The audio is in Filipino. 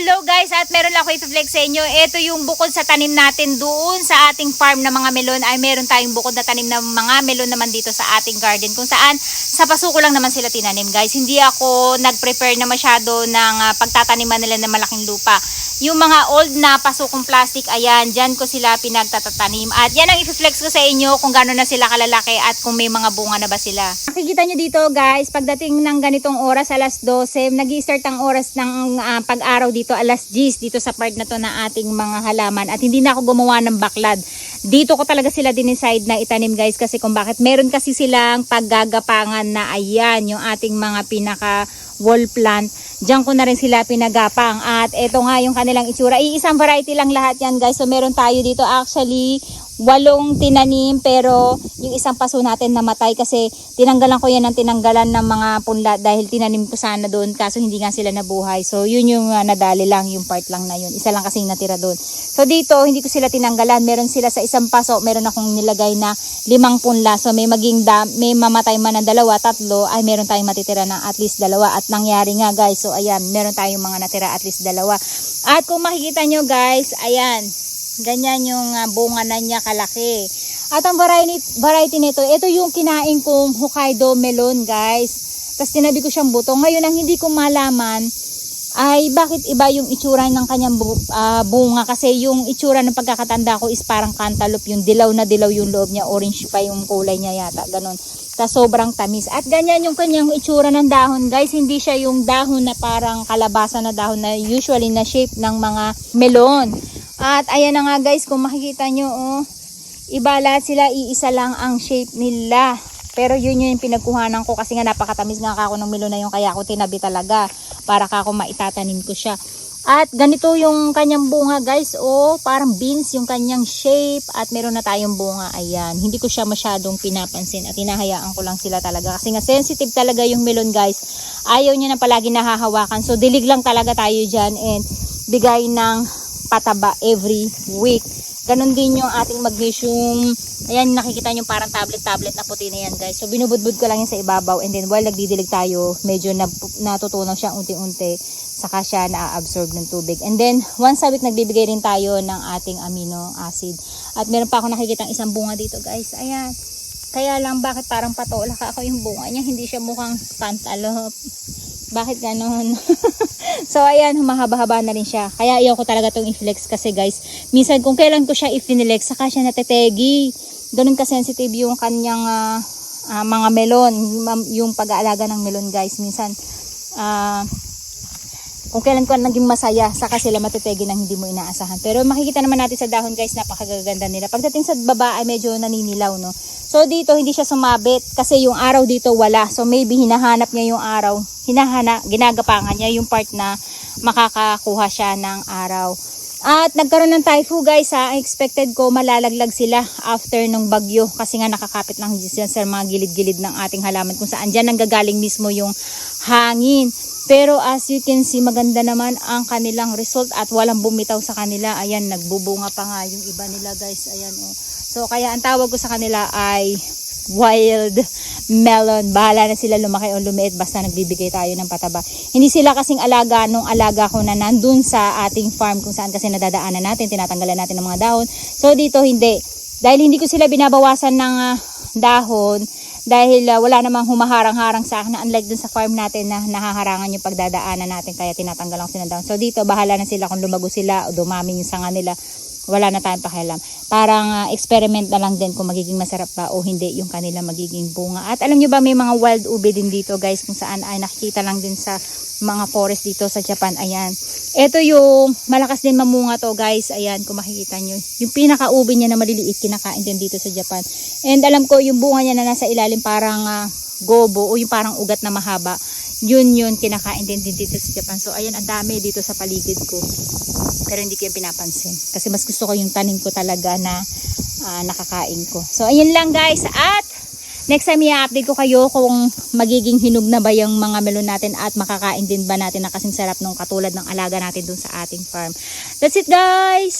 Hello guys, at meron lang ako ipiflex sa inyo. Ito yung bukod sa tanim natin doon sa ating farm na mga melon ay meron tayong bukod na tanim na mga melon naman dito sa ating garden kung saan sa pasuko lang naman sila tinanim guys. Hindi ako nag-prepare na masyado ng ah, pagtataniman nila ng malaking lupa. Yung mga old na pasukong plastic, ayan, dyan ko sila pinagtatatanim. At yan ang ipiflex ko sa inyo kung gano'n na sila kalalaki at kung may mga bunga na ba sila. Makikita nyo dito guys, pagdating ng ganitong oras, alas 12, nag start ang oras ng ah, pag-araw dito, alas 10, dito sa part na to na ating mga halaman. At hindi na ako gumawa ng baklad. Dito ko talaga sila dinicide na itanim guys kasi kung bakit meron kasi silang paggagapangan na ayan, yung ating mga pinaka wall plant. Diyan ko na rin sila pinagapang. At eto nga yung kanilang itsura. Iisang variety lang lahat yan guys. So meron tayo dito actually walong tinanim pero yung isang paso natin namatay kasi tinanggalan ko yan ng tinanggalan ng mga punla dahil tinanim ko sana doon kaso hindi nga sila nabuhay. So yun yung uh, nadali lang yung part lang na yun. Isa lang kasing natira doon. So dito hindi ko sila tinanggalan. Meron sila sa isang paso. Meron akong nilagay na limang punla. So may maging da, may mamatay man ng dalawa, tatlo ay meron tayong matitira na at least dalawa at nangyari nga guys. So ayan, meron tayong mga natira at least dalawa. At kung makikita nyo guys, ayan, ganyan yung ah, bunga na niya kalaki. At ang variety, variety nito, ito yung kinain kong Hokkaido melon guys. Tapos tinabi ko siyang buto. Ngayon ang hindi ko malaman ay bakit iba yung itsura ng kanyang bu- ah, bunga. Kasi yung itsura ng pagkakatanda ko is parang cantaloupe. Yung dilaw na dilaw yung loob niya. Orange pa yung kulay niya yata. Ganun ta sobrang tamis. At ganyan yung kanyang itsura ng dahon guys. Hindi siya yung dahon na parang kalabasa na dahon na usually na shape ng mga melon at ayan na nga guys kung makikita nyo oh, iba lahat sila iisa lang ang shape nila pero yun yung pinagkuhanan ko kasi nga napakatamis nga ako ng melon na yun kaya ako tinabi talaga para ka ako maitatanim ko siya. At ganito yung kanyang bunga guys. Oh, parang beans yung kanyang shape at meron na tayong bunga. Ayan. Hindi ko siya masyadong pinapansin at hinahayaan ko lang sila talaga. Kasi nga sensitive talaga yung melon guys. Ayaw niya na palagi nahahawakan. So dilig lang talaga tayo dyan and bigay ng pataba every week. Ganon din yung ating magnesium. Ayan, nakikita nyo parang tablet-tablet na puti na yan guys. So binubudbud ko lang yan sa ibabaw and then while nagdidilig tayo, medyo natutunaw siya unti-unti. Saka siya na-absorb ng tubig. And then, once a week, nagbibigay rin tayo ng ating amino acid. At meron pa ako nakikita isang bunga dito guys. Ayan. Kaya lang bakit parang patola ka ako yung bunga niya. Hindi siya mukhang cantaloupe. Bakit ganon? so ayan, humahaba-haba na rin siya. Kaya ayaw ko talaga itong i-flex kasi guys, minsan kung kailan ko siya i-flex, saka siya natetegi. Ganun ka-sensitive yung kanyang ah, ah, mga melon, yung- pag-aalaga ng melon guys. Minsan, ah, kung kailan ko naging masaya, saka sila matetegi ng hindi mo inaasahan. Pero makikita naman natin sa dahon guys, napakaganda nila. Pagdating sa baba ay medyo naninilaw, no? So dito hindi siya sumabit kasi yung araw dito wala. So maybe hinahanap niya yung araw. Hinahana, ginagapangan niya yung part na makakakuha siya ng araw. At nagkaroon ng typhoon guys ha. Expected ko malalaglag sila after ng bagyo kasi nga nakakapit lang dyan sa mga gilid-gilid ng ating halaman kung saan dyan nanggagaling mismo yung hangin. Pero as you can see, maganda naman ang kanilang result at walang bumitaw sa kanila. Ayan, nagbubunga pa nga yung iba nila guys. Ayan oh. So kaya ang tawag ko sa kanila ay wild melon. Bahala na sila lumaki o lumiit basta nagbibigay tayo ng pataba. Hindi sila kasing alaga nung alaga ko na nandun sa ating farm kung saan kasi nadadaanan natin, tinatanggalan natin ng mga dahon. So dito hindi. Dahil hindi ko sila binabawasan ng ah, dahon, dahil ah, wala namang humaharang-harang sa akin na unlike dun sa farm natin na nahaharangan yung pagdadaanan natin kaya tinatanggal lang sila dahon. So dito bahala na sila kung lumago sila o dumami yung sanga nila. Wala na tayong pakialam. Parang ah, experiment na lang din kung magiging masarap ba o hindi yung kanila magiging bunga. At alam nyo ba may mga wild ube din dito guys kung saan ay nakikita lang din sa mga forest dito sa Japan. Ayan. Ito yung malakas din mamunga to guys. Ayan kung makikita nyo. Yung pinaka-ube niya na maliliit kinakain din dito sa Japan. And alam ko yung bunga niya na nasa ilalim parang ah, gobo o yung parang ugat na mahaba. Yun yun kinakain din, din dito sa Japan. So ayan ang dami dito sa paligid ko. Pero hindi ko yung pinapansin. Kasi mas gusto ko yung tanim ko talaga na ah, nakakain ko. So ayun lang guys. At next time i-update ko kayo kung magiging hinog na ba yung mga melon natin at makakain din ba natin na kasing sarap nung katulad ng alaga natin dun sa ating farm. That's it guys!